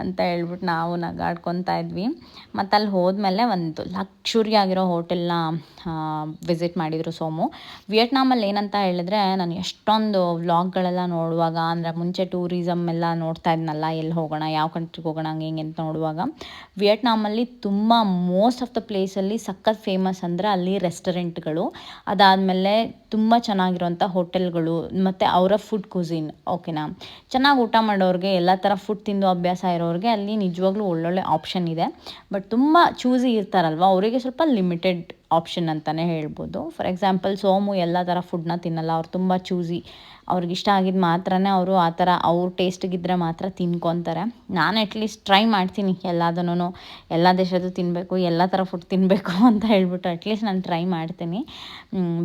ಅಂತ ಹೇಳ್ಬಿಟ್ಟು ನಾವು ನಗಾಡ್ಕೊತಾ ಇದ್ವಿ. ಮತ್ತು ಅಲ್ಲಿ ಹೋದ್ಮೇಲೆ ಒಂದು ಲಕ್ಷುರಿ ಆಗಿರೋ ಹೋಟೆಲ್ನ ವಿಸಿಟ್ ಮಾಡಿದರು ಸೋಮು. ವಿಯೆಟ್ನಾಮಲ್ಲಿ ಏನಂತ ಹೇಳಿದ್ರೆ ನಾನು ಎಷ್ಟೊಂದು ವ್ಲಾಗ್ಗಳೆಲ್ಲ ನೋಡುವಾಗ, ಅಂದರೆ ಮುಂಚೆ ಟೂರಿಸಮ್ ಎಲ್ಲ ನೋಡ್ತಾ ಇದ್ನಲ್ಲ, ಎಲ್ಲಿ ಹೋಗೋಣ, ಯಾವ ಕಂಟ್ರಿಗೆ ಹೋಗೋಣ, ಹಂಗೆ ಹಿಂಗೆ ಅಂತ ನೋಡುವಾಗ, ವಿಯೆಟ್ನಾಮಲ್ಲಿ ತುಂಬ ಮೋಸ್ಟ್ ಆಫ್ ದ ಪ್ಲೇಸಲ್ಲಿ ಸಖತ್ ಫೇಮಸ್ ಅಂದರೆ ಅಲ್ಲಿ ರೆಸ್ಟೋರೆಂಟ್ಗಳು ಅದಾದಮೇಲೆ ತುಂಬ ಚೆನ್ನಾಗಿರುವಂಥ ಹೋಟೆಲ್ಗಳು, ಮತ್ತು ಅವರ ಫುಡ್ ಕುಸಿನ್ ಓಕೆನಾ ಚೆನ್ನಾಗಿ ಊಟ ಮಾಡೋರಿಗೆ ಎಲ್ಲ ಥರ ಫುಡ್ ತಿಂದು ಅಭ್ಯಾಸ ಇರೋರಿಗೆ ಅಲ್ಲಿ ನಿಜವಾಗ್ಲೂ ಒಳ್ಳೊಳ್ಳೆ ಆಪ್ಷನ್ ಇದೆ. ಬಟ್ ತುಂಬ ಚೂಸಿ ಇರ್ತಾರಲ್ವ? ಅವರಿಗೆ ಸ್ವಲ್ಪ ಲಿಮಿಟೆಡ್ ಆಪ್ಷನ್ ಅಂತಲೇ ಹೇಳ್ಬೋದು. ಫಾರ್ ಎಕ್ಸಾಂಪಲ್ ಸೋಮು ಎಲ್ಲ ಥರ ಫುಡ್ನ ತಿನ್ನಲ್ಲ. ಅವ್ರು ತುಂಬ ಚೂಸಿ ಅವ್ರಿಗೆ ಇಷ್ಟ ಆಗಿದ್ದು ಮಾತ್ರನೇ ಅವರು ಆ ಥರ ಅವ್ರ ಟೇಸ್ಟ್ಗಿದ್ರೆ ಮಾತ್ರ ತಿನ್ಕೊತಾರೆ. ನಾನು ಅಟ್ಲೀಸ್ಟ್ ಟ್ರೈ ಮಾಡ್ತೀನಿ ಎಲ್ಲದನ್ನೂ. ಎಲ್ಲ ದೇಶದ್ದು ತಿನ್ನಬೇಕು ಎಲ್ಲ ಥರ ಫುಡ್ ತಿನ್ನಬೇಕು [laughs] ಅಂತ ಹೇಳ್ಬಿಟ್ಟು ಅಟ್ಲೀಸ್ಟ್ ನಾನು ಟ್ರೈ ಮಾಡ್ತೀನಿ.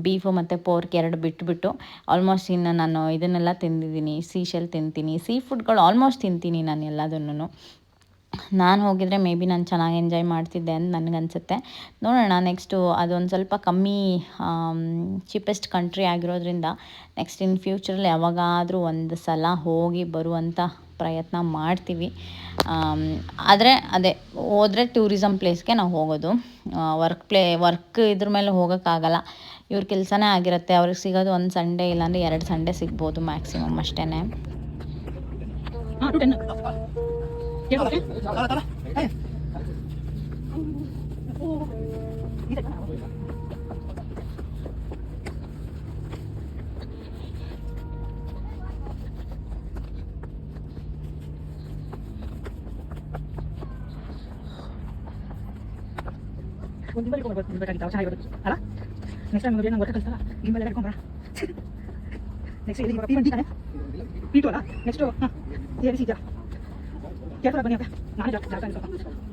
ಬೀಫು ಮತ್ತು ಪೋರ್ಕ್ ಎರಡು ಬಿಟ್ಬಿಟ್ಟು ಆಲ್ಮೋಸ್ಟ್ ಇನ್ನು ನಾನು ಇದನ್ನೆಲ್ಲ ತಿಂದಿದ್ದೀನಿ ಸೀಶೆಲ್ ತಿಂತೀನಿ. ಸೀ ಫುಡ್ಗಳು ಆಲ್ಮೋಸ್ಟ್ ತಿಂತೀನಿ ನಾನು ಎಲ್ಲದನ್ನು. ನಾನು ಹೋಗಿದ್ರೆ ಮೇ ಬಿ ನಾನು ಚೆನ್ನಾಗಿ ಎಂಜಾಯ್ ಮಾಡ್ತಿದ್ದೆ ಅಂತ ನನಗನ್ಸುತ್ತೆ ನೋಡೋಣ ನೆಕ್ಸ್ಟು ಅದೊಂದು ಸ್ವಲ್ಪ ಕಮ್ಮಿ ಚೀಪೆಸ್ಟ್ ಕಂಟ್ರಿ ಆಗಿರೋದ್ರಿಂದ ನೆಕ್ಸ್ಟ್ ಇನ್ ಫ್ಯೂಚರಲ್ಲಿ ಯಾವಾಗಾದರೂ ಒಂದು ಸಲ ಹೋಗಿ ಬರುವಂಥ ಪ್ರಯತ್ನ ಮಾಡ್ತೀವಿ. ಆದರೆ ಅದೇ, ಹೋದರೆ ಟೂರಿಸಮ್ ಪ್ಲೇಸ್ಗೆ ನಾವು ಹೋಗೋದು. ವರ್ಕ್ ಪ್ಲೇ ವರ್ಕ್ ಇದ್ರ ಮೇಲೆ ಹೋಗೋಕ್ಕಾಗಲ್ಲ. ಇವ್ರ ಕೆಲಸನೇ ಆಗಿರುತ್ತೆ, ಅವ್ರಿಗೆ ಸಿಗೋದು ಒಂದು ಸಂಡೇ ಇಲ್ಲಾಂದರೆ ಎರಡು ಸಂಡೇ ಸಿಗ್ಬೋದು ಮ್ಯಾಕ್ಸಿಮಮ್ ಅಷ್ಟೇ ಒಂದು ಗಿಂಬಲ್ ಇಟ್ಕೊಂಡು ಬೇಕಾಗಿತ್ತು ಚೆನ್ನಾಗಿರೋದು ಅಲ್ಲ ನೆಕ್ಸ್ಟ್ ಟೈಮ್ ನಂಗೆ ಗೊತ್ತ ಕಳಿಸ್ತಲ್ಲ ಗಿಂಬಲ್ ಎಲ್ಲ ಇಟ್ಕೊಂಡ್ರ ನೆಕ್ಸ್ಟ್ ಇಲ್ಲಿ ಪಿ ಬಂದಿ ತಾನೆ ಪಿ ಟು ಅಲ್ಲ ನೆಕ್ಸ್ಟು ಹಾಂ ಎ ಸಿ ಜಾ ಕೇರ್ಫುಲ್ ಬನ್ನಿ ಅಪ್ಪ ನಾನೇ ಜಾಸ್ತಿ ಜಾಸ್ತಿ ಅನ್ಸುತ್ತೆ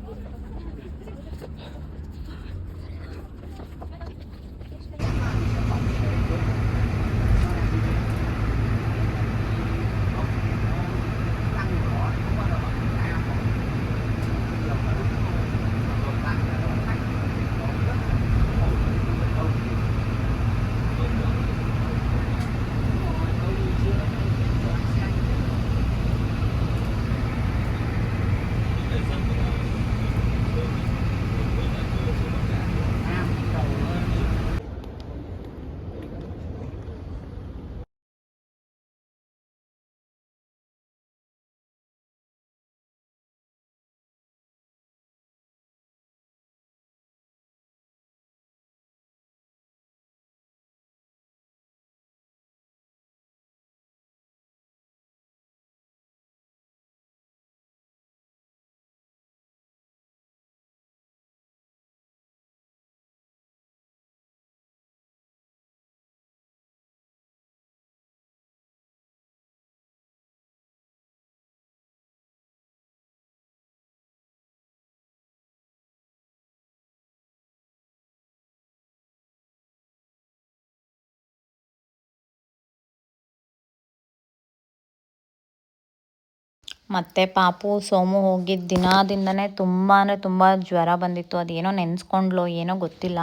ಮತ್ತು ಪಾಪು ಸೋಮು ಹೋಗಿದ್ದ ದಿನದಿಂದನೇ ತುಂಬ ಅಂದರೆ ತುಂಬ ಜ್ವರ ಬಂದಿತ್ತು. ಅದೇನೋ ನೆನೆಸ್ಕೊಂಡ್ಲೋ ಏನೋ ಗೊತ್ತಿಲ್ಲ.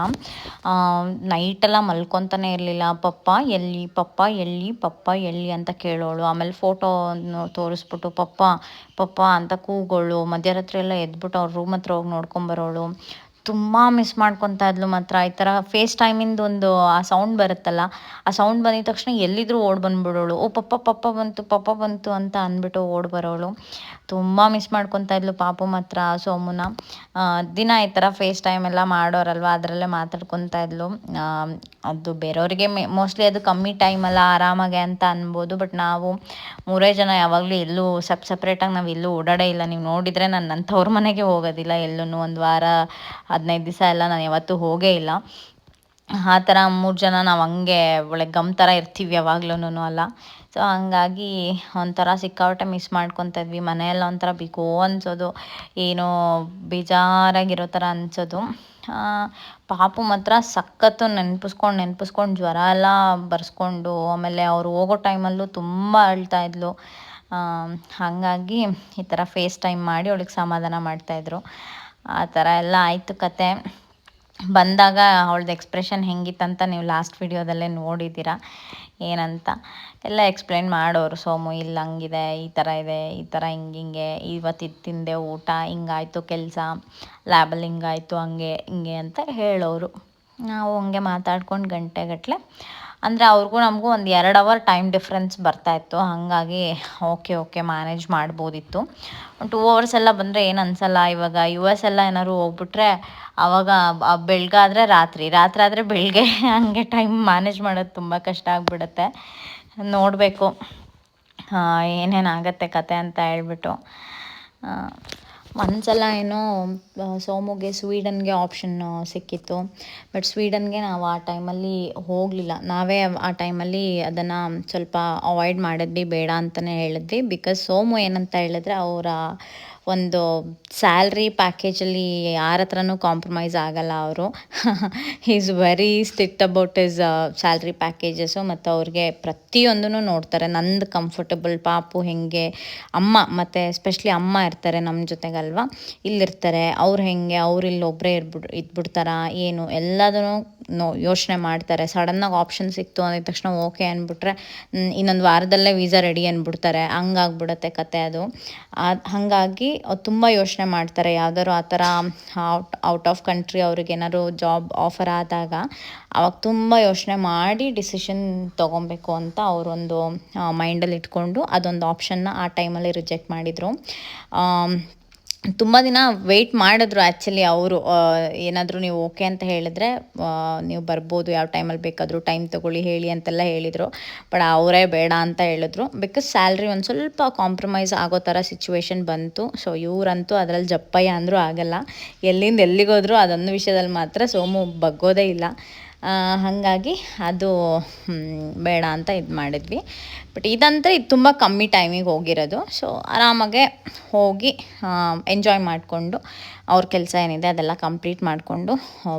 ನೈಟೆಲ್ಲ ಮಲ್ಕೊತಾನೆ ಇರಲಿಲ್ಲ. ಪಪ್ಪ, ಎಲ್ಲಿ ಪಪ್ಪ ಎಲ್ಲಿ ಪಪ್ಪ, ಎಲ್ಲಿ ಅಂತ ಕೇಳೋಳು. ಆಮೇಲೆ ಫೋಟೋ ತೋರಿಸ್ಬಿಟ್ಟು, ಪಪ್ಪ ಪಪ್ಪ ಅಂತ ಕೂಗೋಳು. ಮಧ್ಯರಾತ್ರಿ ಎಲ್ಲ ಎದ್ಬಿಟ್ಟು ಅವ್ರ ರೂಮ್ ಹತ್ರ ಹೋಗಿ ನೋಡ್ಕೊಂಬರೋಳು ತುಂಬ ಮಿಸ್ ಮಾಡ್ಕೊತಾ ಇದ್ಲು ಮಾತ್ರ. ಈ ಥರ ಫೇಸ್ ಟೈಮಿಂದ ಒಂದು, ಆ ಸೌಂಡ್ ಬರುತ್ತಲ್ಲ, ಆ ಸೌಂಡ್ ಬಂದಿದ ತಕ್ಷಣ ಎಲ್ಲಿದ್ರೂ ಓಡ್ ಬಂದ್ಬಿಡೋಳು. ಓ, ಪಪ್ಪ ಪಪ್ಪ ಬಂತು ಪಪ್ಪ ಬಂತು ಅಂತ ಅಂದ್ಬಿಟ್ಟು ಓಡ್ ಬರೋಳು. ತುಂಬ ಮಿಸ್ ಮಾಡ್ಕೊತಾ ಇದ್ಲು ಪಾಪು ಮಾತ್ರ, ಸೋಮುನ. ದಿನ ಈ ಥರ ಫೇಸ್ ಟೈಮ್ ಎಲ್ಲ ಮಾಡೋರಲ್ವ? ಅದರಲ್ಲೇ ಮಾತಾಡ್ಕೊತಾ ಇದ್ಲು. ಅದು ಬೇರೆಯವ್ರಿಗೆ ಮೋಸ್ಟ್ಲಿ ಅದು ಕಮ್ಮಿ ಟೈಮಲ್ಲ ಆರಾಮಾಗೆ ಅಂತ ಅನ್ಬೋದು. ಬಟ್ ನಾವು ಮೂರೇ ಜನ ಯಾವಾಗಲೂ ಎಲ್ಲೂ ಸಪ್ ಸಪ್ರೇಟಾಗಿ ನಾವು ಎಲ್ಲೂ ಓಡಾಡೇ ಇಲ್ಲ. ನೀವು ನೋಡಿದರೆ ನಾನು ತವ್ರ ಮನೆಗೆ ಹೋಗೋದಿಲ್ಲ ಎಲ್ಲೂ ಒಂದು ವಾರ ಹದಿನೈದು ದಿವಸ ಎಲ್ಲ ನಾನು ಯಾವತ್ತೂ ಹೋಗೇ ಇಲ್ಲ. ಆ ಥರ ಮೂರು ಜನ ನಾವು ಹಂಗೆ ಒಳ್ಳೆ ಗಮ್ ಥರ ಇರ್ತೀವಿ ಯಾವಾಗ್ಲೂ ಅಲ್ಲ. ಸೊ ಹಂಗಾಗಿ ಒಂಥರ ಸಿಕ್ಕಾಪಟ್ಟೆ ಮಿಸ್ ಮಾಡ್ಕೊತಾ ಇದ್ವಿ. ಮನೆಯೆಲ್ಲ ಒಂಥರ ಬಿಕೋ ಅನ್ಸೋದು. ಏನೋ ಬೇಜಾರಾಗಿರೋ ಥರ ಅನ್ಸೋದು. ಪಾಪು ಮಾತ್ರ ಸಖತ್ತು ನೆನಪಿಸ್ಕೊಂಡು ನೆನಪಿಸ್ಕೊಂಡು ಜ್ವರ ಎಲ್ಲ ಬರ್ಸ್ಕೊಂಡು ಆಮೇಲೆ ಅವ್ರು ಹೋಗೋ ಟೈಮಲ್ಲೂ ತುಂಬ ಅಳ್ತಾ ಇದ್ಲು. ಹಾಗಾಗಿ ಈ ಥರ ಫೇಸ್ ಟೈಮ್ ಮಾಡಿ ಅವಳಿಗೆ ಸಮಾಧಾನ ಮಾಡ್ತಾಯಿದ್ರು ಆ ಥರ ಎಲ್ಲ ಆಯಿತು ಕತೆ. ಬಂದಾಗ ಅವಳದ್ದು ಎಕ್ಸ್ಪ್ರೆಷನ್ ಹೆಂಗಿತ್ತಂತ ನೀವು ಲಾಸ್ಟ್ ವಿಡಿಯೋದಲ್ಲೇ ನೋಡಿದ್ದೀರ ಏನಂತ? ಎಲ್ಲ ಎಕ್ಸ್ಪ್ಲೇನ್ ಮಾಡೋರು, ಸೋಮು ಇಲ್ಲಿ ಹಂಗಿದೆ, ಈ ಥರ ಇದೆ, ಈ ಥರ ಹಿಂಗೆ ಹಿಂಗೆ ಇವತ್ತು ತಿಂದೆ ಊಟ ಹಿಂಗಾಯಿತು ಕೆಲಸ ಲ್ಯಾಬಲ್ ಹಿಂಗಾಯಿತು ಹಂಗೆ ಹಿಂಗೆ ಅಂತ ಹೇಳೋರು. ನಾವು ಹಂಗೆ ಮಾತಾಡ್ಕೊಂಡು ಗಂಟೆಗಟ್ಟಲೆ ಅಂದರೆ ಅವ್ರಿಗೂ ನಮಗೂ ಒಂದು ಎರಡು ಅವರ್ ಟೈಮ್ ಡಿಫ್ರೆನ್ಸ್ ಬರ್ತಾಯಿತ್ತು ಹಾಗಾಗಿ ಓಕೆ ಓಕೆ ಮ್ಯಾನೇಜ್ ಮಾಡ್ಬೋದಿತ್ತು. ಟೂ ಅವರ್ಸ್ ಎಲ್ಲ ಬಂದರೆ ಏನು ಅನಿಸಲ್ಲ. ಇವಾಗ ಯು ಎಸ್ ಎಲ್ಲ ಏನಾದ್ರು ಹೋಗ್ಬಿಟ್ರೆ ಆವಾಗ ಬೆಳಗಾದರೆ ರಾತ್ರಿ. ರಾತ್ರಿ ಆದರೆ ಬೆಳಗ್ಗೆ [laughs] ಹಂಗೆ ಟೈಮ್ ಮ್ಯಾನೇಜ್ ಮಾಡೋದು ತುಂಬ ಕಷ್ಟ ಆಗಿಬಿಡುತ್ತೆ. ನೋಡಬೇಕು. ಏನೇನಾಗತ್ತೆ ಕತೆ ಅಂತ ಹೇಳ್ಬಿಟ್ಟು. ಒಂದ್ಸಲ ಏನೋ ಸೋಮುಗೆ ಸ್ವೀಡನ್ಗೆ ಆಪ್ಷನ್ ಸಿಕ್ಕಿತ್ತು. ಬಟ್ ಸ್ವೀಡನ್ಗೆ ನಾವು ಆ ಟೈಮಲ್ಲಿ ಹೋಗಲಿಲ್ಲ. ನಾವೇ ಆ ಟೈಮಲ್ಲಿ ಅದನ್ನು ಸ್ವಲ್ಪ ಅವಾಯ್ಡ್ ಮಾಡಿದ್ವಿ, ಬೇಡ ಅಂತಲೇ ಹೇಳಿದ್ವಿ. ಬಿಕಾಸ್ ಸೋಮು ಏನಂತ ಹೇಳಿದ್ರೆ ಅವರ ಒಂದು ಸ್ಯಾಲ್ರಿ ಪ್ಯಾಕೇಜಲ್ಲಿ ಯಾರ ಹತ್ರನೂ ಕಾಂಪ್ರಮೈಸ್ ಆಗಲ್ಲ ಅವರು. Is very strict about is salary packages ಮತ್ತು ಅವ್ರಿಗೆ ಪ್ರತಿಯೊಂದೂ ನೋಡ್ತಾರೆ. ನಂದು ಕಂಫರ್ಟಬಲ್ ಪಾಪು ಹೆಂಗೆ, ಅಮ್ಮ, ಮತ್ತು ಎಸ್ಪೆಷಲಿ ಅಮ್ಮ ಇರ್ತಾರೆ ನಮ್ಮ ಜೊತೆಗಲ್ವಾ? ಇಲ್ಲಿರ್ತಾರೆ. ಅವ್ರು ಹೆಂಗೆ, ಅವ್ರು ಇಲ್ಲಿ ಒಬ್ಬರೇ ಇರ್ಬಿಡ್, ಇದ್ಬಿಡ್ತಾರಾ? ಏನು? ಎಲ್ಲದನ್ನು ನೋ, ಯೋಚನೆ ಮಾಡ್ತಾರೆ. ಸಡನ್ನಾಗಿ ಆಪ್ಷನ್ ಸಿಕ್ತು ಅಂದಿದ ತಕ್ಷಣ ಓಕೆ ಅಂದ್ಬಿಟ್ರೆ ಇನ್ನೊಂದು ವಾರದಲ್ಲೇ ವೀಸಾ ರೆಡಿ ಅಂದ್ಬಿಡ್ತಾರೆ ಹಂಗಾಗ್ಬಿಡತ್ತೆ ಕತೆ ಅದು. ಹಾಗಾಗಿ ತುಂಬ ಯೋಚನೆ ಮಾಡ್ತಾರೆ. ಯಾವ್ದಾದ್ರು ಆ ಥರ ಔಟ್ ಔಟ್ ಆಫ್ ಕಂಟ್ರಿ ಅವ್ರಿಗೆ ಏನಾದ್ರು ಜಾಬ್ ಆಫರ್ ಆದಾಗ ಅವಾಗ ತುಂಬ ಯೋಚನೆ ಮಾಡಿ ಡಿಸಿಷನ್ ತೊಗೊಬೇಕು ಅಂತ ಅವರೊಂದು ಮೈಂಡಲ್ಲಿ ಇಟ್ಕೊಂಡು ಅದೊಂದು ಆಪ್ಷನ್ನ ಆ ಟೈಮಲ್ಲಿ ರಿಜೆಕ್ಟ್ ಮಾಡಿದರು. ತುಂಬ ದಿನ ವೆಯ್ಟ್ ಮಾಡಿದ್ರು ಆ್ಯಕ್ಚುಲಿ ಅವರು ಏನಾದರೂ ನೀವು ಓಕೆ ಅಂತ ಹೇಳಿದ್ರೆ ನೀವು ಬರ್ಬೋದು, ಯಾವ ಟೈಮಲ್ಲಿ ಬೇಕಾದರೂ ಟೈಮ್ ತೊಗೊಳ್ಳಿ, ಹೇಳಿ ಅಂತೆಲ್ಲ ಹೇಳಿದರು. ಬಟ್ ಅವರೇ ಬೇಡ ಅಂತ ಹೇಳಿದ್ರು. ಬಿಕಾಸ್ ಸ್ಯಾಲ್ರಿ ಒಂದು ಸ್ವಲ್ಪ ಕಾಂಪ್ರಮೈಸ್ ಆಗೋ ಥರ ಸಿಚುವೇಶನ್ ಬಂತು. ಸೊ ಇವರಂತೂ ಅದರಲ್ಲಿ ಜಪ್ಪಯ್ಯ ಅಂದರೂ ಆಗಲ್ಲ. ಎಲ್ಲಿಂದ ಎಲ್ಲಿಗೋದ್ರೂ ಅದೊಂದು ವಿಷಯದಲ್ಲಿ ಮಾತ್ರ ಸೋಮು ಬಗ್ಗೋದೇ ಇಲ್ಲ. ಹಾಗಾಗಿ ಅದು ಬೇಡ ಅಂತ ಇದು ಮಾಡಿದ್ವಿ. ಬಟ್ ಇದಂದರೆ ಇದು ತುಂಬ ಕಮ್ಮಿ ಟೈಮಿಗೆ ಹೋಗಿರೋದು. ಸೊ ಆರಾಮಾಗೆ ಹೋಗಿ ಎಂಜಾಯ್ ಮಾಡಿಕೊಂಡು ಅವ್ರ ಕೆಲಸ ಏನಿದೆ ಅದೆಲ್ಲ ಕಂಪ್ಲೀಟ್ ಮಾಡಿಕೊಂಡು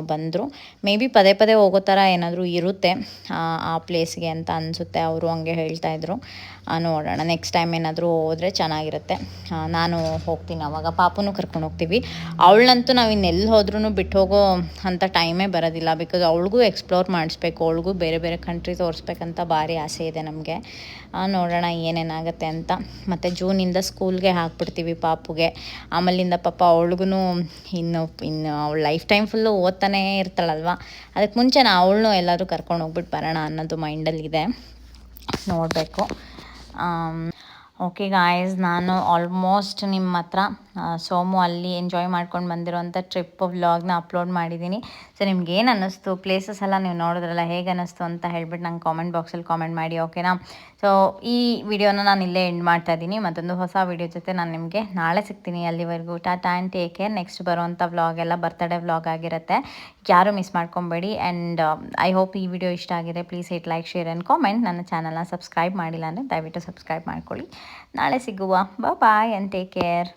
ಬಂದರು. ಮೇ ಬಿ ಪದೇ ಪದೇ ಹೋಗೋ ಥರ ಏನಾದರೂ ಇರುತ್ತೆ ಆ, ಪ್ಲೇಸ್ಗೆ ಅಂತ ಅನಿಸುತ್ತೆ. ಅವರು ಹಂಗೆ ಹೇಳ್ತಾಯಿದ್ರು ನೋಡೋಣ ನೆಕ್ಸ್ಟ್ ಟೈಮ್ ಏನಾದರೂ ಹೋದರೆ ಚೆನ್ನಾಗಿರುತ್ತೆ. ನಾನು ಹೋಗ್ತೀನಿ ಅವಾಗ. ಪಾಪನೂ ಕರ್ಕೊಂಡು ಹೋಗ್ತೀವಿ. ಅವಳಂತೂ ನಾವು ಇನ್ನೆಲ್ಲಿ ಹೋದ್ರೂ ಬಿಟ್ಟು ಹೋಗೋ ಅಂಥ ಟೈಮೇ ಬರೋದಿಲ್ಲ. ಬಿಕಾಸ್ ಅವಳಿಗೂ ಎಕ್ಸ್ಪ್ಲೋರ್ ಮಾಡಿಸ್ಬೇಕು ಅವಳಿಗೂ ಬೇರೆ ಬೇರೆ ಕಂಟ್ರಿ ತೋರಿಸ್ಬೇಕಂತ ಭಾರಿ ಆಸೆ ಇದೆ ನಮಗೆ. ನೋಡೋಣ ಏನೇನಾಗುತ್ತೆ ಅಂತ. ಮತ್ತು ಜೂನಿಂದ ಸ್ಕೂಲ್ಗೆ ಹಾಕ್ಬಿಡ್ತೀವಿ ಪಾಪುಗೆ. ಆಮೇಲಿಂದ ಪಾಪ ಅವಳಿಗೂ ಇನ್ನು ಇನ್ನು ಅವಳು ಲೈಫ್ ಟೈಮ್ ಫುಲ್ಲು ಓದ್ತಾನೇ ಇರ್ತಾಳಲ್ವ. ಅದಕ್ಕೆ ಮುಂಚೆ ನಾ ಅವಳನ್ನೂ ಎಲ್ಲರೂ ಕರ್ಕೊಂಡು ಹೋಗ್ಬಿಟ್ಟು ಬರೋಣ ಅನ್ನೋದು ಮೈಂಡಲ್ಲಿದೆ ನೋಡಬೇಕು. ಓಕೆ ಗಾಯ್ಸ್ ನಾನು ಆಲ್ಮೋಸ್ಟ್ ನಿಮ್ಮ ಹತ್ರ ಸೋಮು ಅಲ್ಲಿ ಎಂಜಾಯ್ ಮಾಡ್ಕೊಂಡು ಬಂದಿರೋಂಥ ಟ್ರಿಪ್ ವ್ಲಾಗ್ನ ಅಪ್ಲೋಡ್ ಮಾಡಿದ್ದೀನಿ ಸೊ ನಿಮ್ಗೆ ಏನು ಅನ್ನಿಸ್ತು? ಪ್ಲೇಸಸ್ ಎಲ್ಲ ನೀವು ನೋಡಿದ್ರಲ್ಲ, ಹೇಗೆ ಅನ್ನಿಸ್ತು ಅಂತ ಹೇಳ್ಬಿಟ್ಟು ನಂಗೆ ಕಾಮೆಂಟ್ ಬಾಕ್ಸಲ್ಲಿ ಕಾಮೆಂಟ್ ಮಾಡಿ ಓಕೆನಾ ಸೊ ಈ ವಿಡಿಯೋನ ನಾನು ಇಲ್ಲೇ ಎಂಡ್ ಮಾಡ್ತಾ ಇದ್ದೀನಿ ಮತ್ತೊಂದು ಹೊಸ ವಿಡಿಯೋ ಜೊತೆ ನಾನು ನಿಮಗೆ ನಾಳೆ ಸಿಗ್ತೀನಿ ಅಲ್ಲಿವರೆಗೂ. Tata and take care next ಬರುವಂಥ ವ್ಲಾಗ್ ಎಲ್ಲ ಬರ್ತಡೇ ವ್ಲಾಗ್ ಆಗಿರುತ್ತೆ. ಯಾರೂ ಮಿಸ್ ಮಾಡ್ಕೊಬೇಡಿ. ಆ್ಯಂಡ್ ಐ ಹೋಪ್ ಈ ವಿಡಿಯೋ ಇಷ್ಟ ಆಗಿದೆ. Please hit like share and comment ನನ್ನ ಚಾನಲ್ನ ಸಬ್ಸ್ಕ್ರೈಬ್ ಮಾಡಿಲ್ಲ ಅಂದರೆ ದಯವಿಟ್ಟು ಸಬ್ಸ್ಕ್ರೈಬ್ ಮಾಡ್ಕೊಳ್ಳಿ. ನಾಳೆ ಸಿಗುವ. Boy and take care